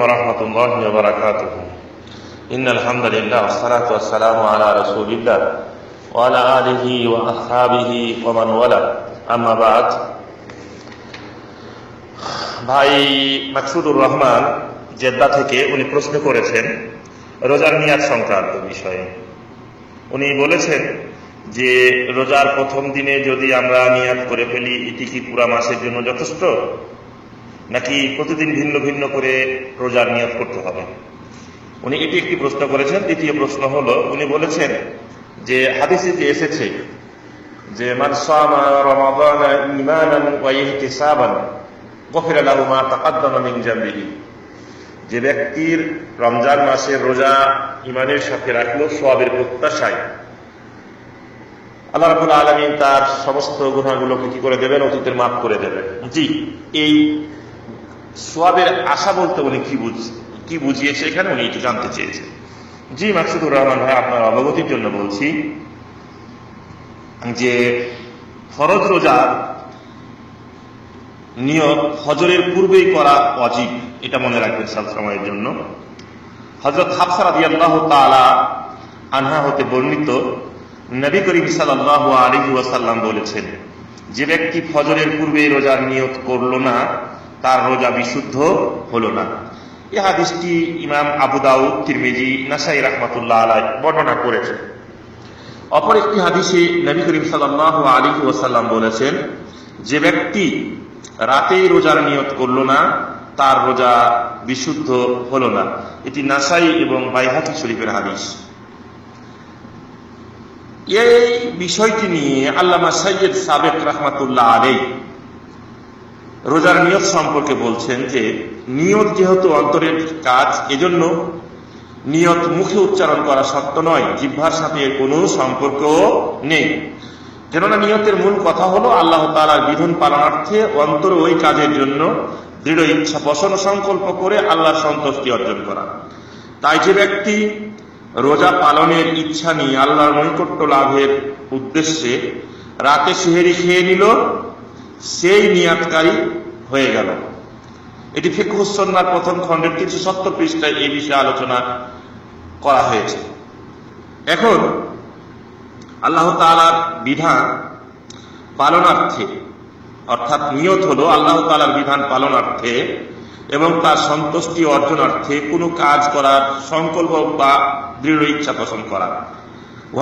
ورحمة الله وبركاته. إن الحمد لله والصلاة والسلام على رسول الله وعلى آله وأصحابه ومن والاه. أما بعد ভাই মাকসুদুর রহমান জেদ্দা থেকে উনি প্রশ্ন করেছেন রোজার নিয়াদ সংক্রান্ত বিষয়ে। উনি বলেছেন যে রোজার প্রথম দিনে যদি আমরা নিয়াদ করে ফেলি, এটি কি পুরা মাসের জন্য যথেষ্ট? নাকি প্রতিদিন ভিন্ন ভিন্ন করে রোজার নিয়ত করতে হবে? উনি এটি একটি প্রশ্ন করেছেন। দ্বিতীয় প্রশ্ন হলো, উনি বলেছেন যে হাদিসে যে এসেছে যে, মান সামা রমাদান ঈমানান ওয়া ইহতিসাবান যে ব্যক্তির রমজান মাসের রোজা ইমানের সাথে রাখল সওয়াবের প্রত্যাশায়। আল্লাহ রাব্বুল আলামিন তার সমস্ত গুনাহগুলোকে কি করে দেবেন? অতীতের মাফ করে দেবেন। জি, এই সোয়াবের আশা বলতে উনি কি বুঝ, কি বুঝিয়েছে এখানে? উনি একটু জানতে চেয়েছেন। জি, মাকসুদুর রহমান ভাই, আপনার অবগতির জন্য বলছি যে ফরজ রোজার নিয়ত হজরের পূর্বেই করা অজীব এটা মনে রাখবেন সব সময়ের জন্য। হজরত হাফসা রাদি আল্লাহ তালা আনহা হতে বর্ণিত, নবী করিম সাল্লাহ আলী ওয়াসাল্লাম বলেছেন, যে ব্যক্তি ফজরের পূর্বে রোজার নিয়ত করল না, তার রোজা বিশুদ্ধ হল না। এ হাদিসটি ইমাম আবু দাউদ, তিরমিজি, নাসাই রহমাতুল্লাহ আলাই বর্ণনা করেছেন। অপর একটি হাদিসে নবী করিম সাল্লাহ আলী ওয়াসাল্লাম বলেছেন, যে ব্যক্তি রাতেই রোজার নিয়ত করল না, তার রোজা বিশুদ্ধ হলো না। এটি নাসাই এবং বাইহাকি শরীফের হাদিস। এই বিষয়টি নিয়ে আল্লামা সৈয়দ সাবেক রহমাতুল্লাহ আলাই রোজার নিয়ত সম্পর্কে বলছেন যে, নিয়ত যেহেতু অন্তরের কাজ, এজন্য নিয়ত মুখে উচ্চারণ করা সত্য নয়, জিহ্বার সাথে কোনো সম্পর্ক নেই। কেননা নিয়তের মূল কথা হলো আল্লাহ তালার বিধান পালনার্থে অন্তর ওই কাজের জন্য দৃঢ় ইচ্ছা, বসন, সংকল্প করে আল্লাহর সন্তুষ্টি অর্জন করা। তাই যে ব্যক্তি রোজা পালনের ইচ্ছা নিয়ে আল্লাহর নৈকট্য লাভের উদ্দেশ্যে রাতে সেহেরি খেয়ে নিল, সেই নিয়াতকারী হয়ে গেল। এটি ফিকুসন্নার প্রথম খণ্ডের তিনশো সত্তর পৃষ্ঠায় এই বিষয়ে আলোচনা করা হয়েছে। এখন আল্লাহ তালার বিধান পালনার্থে, অর্থাৎ নিয়ত হলো আল্লাহ তালার বিধান পালনার্থে এবং তার সন্তুষ্টি অর্জনার্থে কোনো কাজ করার সংকল্প বা দৃঢ় ইচ্ছা পোষণ করা।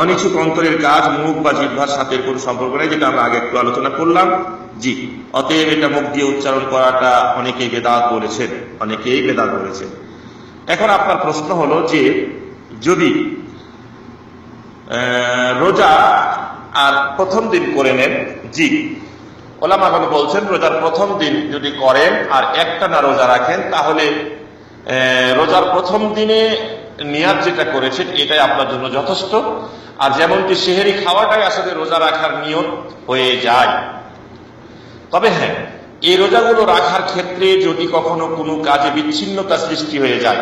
অনিচ্ছুক অন্তরের কাজ, মুখ বা জিহ্বার সাথে কোনো সম্পর্ক নেই, যেটা আমরা আগে একটু আলোচনা করলাম। জি, অতএব এটা মুখ দিয়ে উচ্চারণ করাটা অনেকেই বেদাত বলেছেন, অনেকেই বেদাত বলেছেন। এখন আপনার প্রশ্ন হলো যে, যদি রোজা আর প্রথম দিন করে নেন জি ওলামাগণ বলছেন, রোজার প্রথম দিন যদি করেন আর একটা না রোজা রাখেন, তাহলে রোজার প্রথম দিনে নিয়াদ যেটা করেছেন, এটাই আপনার জন্য যথেষ্ট। আর যেমনটি সেহেরি খাওয়াটাই আসলে রোজা রাখার নিয়ম হয়ে যায়। তবে হ্যাঁ এই রোজাগুলো রাখার ক্ষেত্রে যদি কখনো কোনো কাজে বিচ্ছিন্নতা সৃষ্টি হয়ে যায়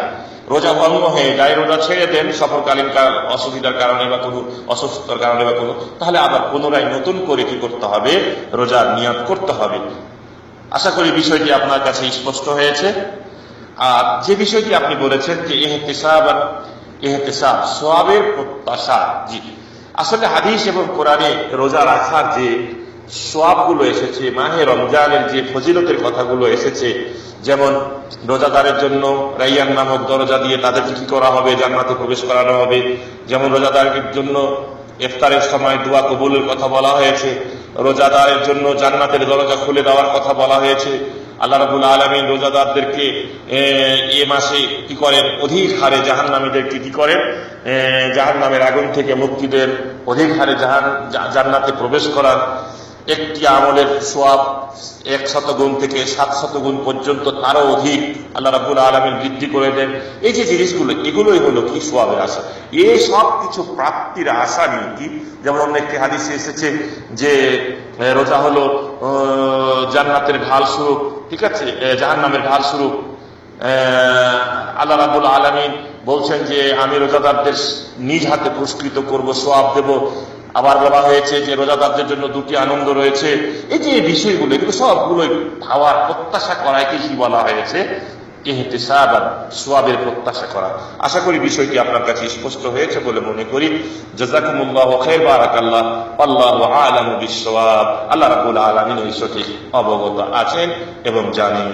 রোজা ভঙ্গ হয়ে যায়, রোজা ছেড়ে দেন, সফরকালীন অসুবিধার কারণে বা কোনো অসুস্থতার কারণে বা কোনো, তাহলে আবার পুনরায় নতুন করে কি করতে হবে? রোজার নিয়াদ করতে হবে। আশা করি বিষয়টি আপনার কাছে স্পষ্ট হয়েছে। আর যে বিষয়টি আপনি বলেছেন যে এহতেসাব আর এহতেসাব সোয়াবের প্রত্যাশা, জি। আসলে হাদিস এবং কোরআনে রোজা রাখার যে সোয়াবগুলো এসেছে মাহে রমজানের যে ফজিলতের কথাগুলো এসেছে যেমন রোজাদারের জন্য রাইয়ান নামক দরজা দিয়ে তাদেরকে কি করা হবে জান্নাতে প্রবেশ করানো হবে যেমন রোজাদারের জন্য ইফতারের সময় দোয়া কবুলের কথা বলা হয়েছে রোজাদারের জন্য জান্নাতের দরজা খুলে দেওয়ার কথা বলা হয়েছে। আল্লাহ রাবুল আলমী রোজাদারদেরকে এ, মাসে কি করেন? অধিক হারে জাহান নামীদেরকে কি করেন? জাহান নামের আগুন থেকে মুক্তিদের অধিক হারে জাহান জান্নাতে প্রবেশ করার একটি আমলের সোয়াব এক গুণ থেকে সাত গুণ পর্যন্ত তারও অধিক আল্লাহ রাবুল আলমিন বৃদ্ধি করে দেন। এই যে জিনিসগুলো, এগুলোই হলো কি সোয়াবের আশা? এই সব কিছু প্রাপ্তির আশা নিয়ে কি যেমন অন্য একটি হাদিসে এসেছে যে রোজা হলো জান্নাতের ঢাল স্বরূপ। ঠিক আছে? জাহান নামের ঢাল স্বরূপ। আল্লাহ রাবুল আলমিন বলছেন যে, আমি রোজাদারদের নিজ হাতে পুরস্কৃত করব সোয়াব দেব। আবার বলা হয়েছে যে রোজাদারদের জন্য দুটি আনন্দ রয়েছে। এই যে বিষয়গুলো, এগুলো সবগুলোই পাওয়ার প্রত্যাশা করাকে কি বলা হয়েছে? সোয়াবের প্রত্যাশা করা। আশা করি বিষয়টি আপনার কাছে স্পষ্ট হয়েছে বলে মনে করি। জাজাকুমুল্লাহ খাইর, বারাকাল্লাহ। আল্লাহু আলামু বিসওয়াব আল্লাহ রাব্বুল আলামিন এই সঠিক অবগত আছেন এবং জানেন।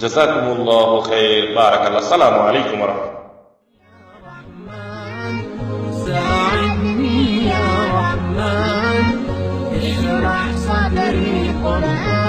জাজাকুমুল্লাহ খাইর, বারাকাল্লাহ। আসসালামু আলাইকুম রাহমাতুল্লাহ। 我们。